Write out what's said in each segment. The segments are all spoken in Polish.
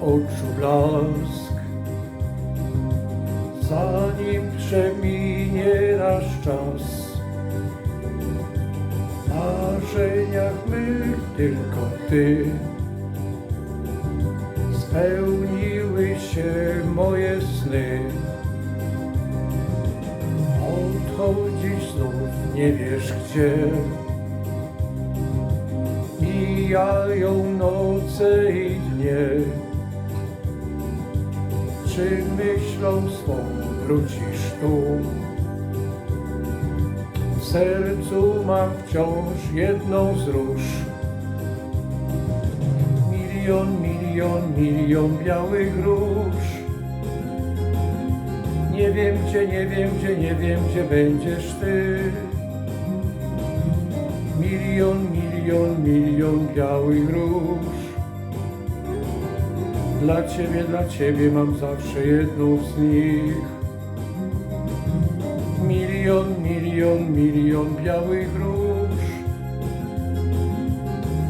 oczu blask. Zanim przeminie nasz czas, w marzeniach mych tylko Ty. Spełniły się moje sny. Odchodzić znów nie wiesz gdzie. Mijają noce i dnie. Czy myślą swą wrócisz tu? W sercu mam wciąż jedną z róż. Milion, milion, milion białych róż. Nie wiem gdzie, nie wiem gdzie, nie wiem gdzie będziesz ty. Milion, milion, milion białych róż. Dla ciebie, dla ciebie mam zawsze jedną z nich. Milion, milion, milion białych róż.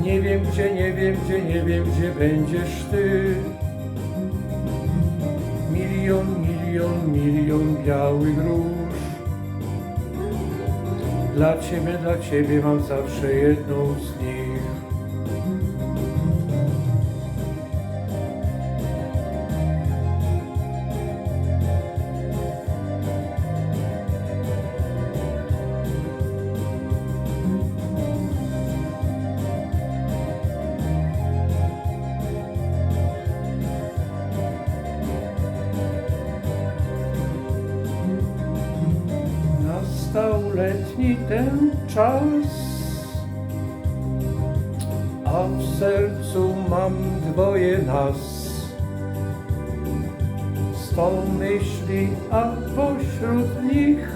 Nie wiem gdzie, nie wiem gdzie, nie wiem gdzie będziesz ty. Milion, milion, milion białych róż. Dla ciebie, dla ciebie mam zawsze jedną z nich. Letni ten czas, a w sercu mam dwoje nas. Sto myśli, a pośród nich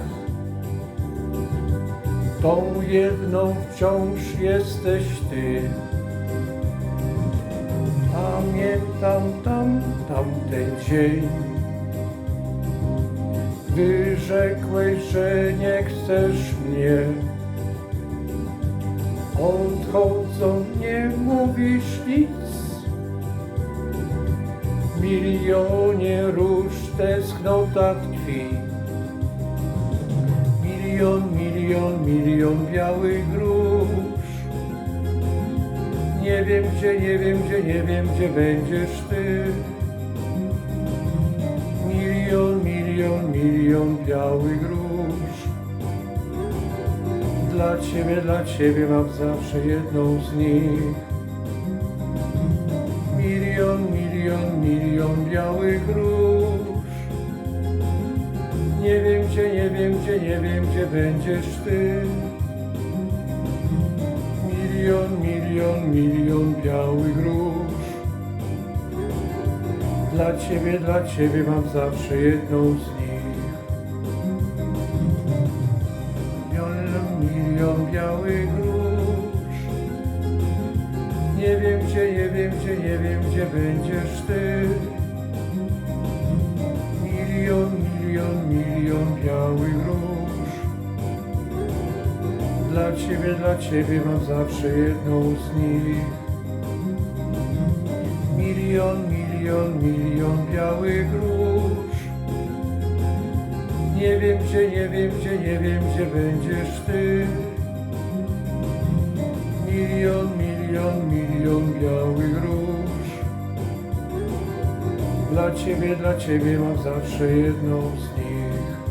tą jedną wciąż jesteś ty. Pamiętam tam, tamten dzień. Wyrzekłeś, że nie chcesz mnie. Odchodzą, nie mówisz nic. Milionie róż tęsknota tkwi. Milion, milion, milion białych róż. Nie wiem gdzie, nie wiem gdzie, nie wiem gdzie będziesz ty. Milion, milion, białych róż. Dla ciebie, dla ciebie mam zawsze jedną z nich. Milion, milion, milion białych róż. Nie wiem gdzie, nie wiem gdzie, nie wiem gdzie będziesz ty. Milion, milion, milion białych róż. Dla ciebie, dla ciebie mam zawsze jedną z nich. Milion, milion białych róż. Nie wiem gdzie, nie wiem gdzie, nie wiem gdzie będziesz ty. Milion, milion, milion białych róż. Dla ciebie, dla ciebie mam zawsze jedną z nich. Milion, milion, milion białych róż. Nie wiem gdzie, nie wiem gdzie, nie wiem gdzie będziesz ty. Milion, milion, milion białych róż. Dla ciebie, dla ciebie mam zawsze jedną z nich.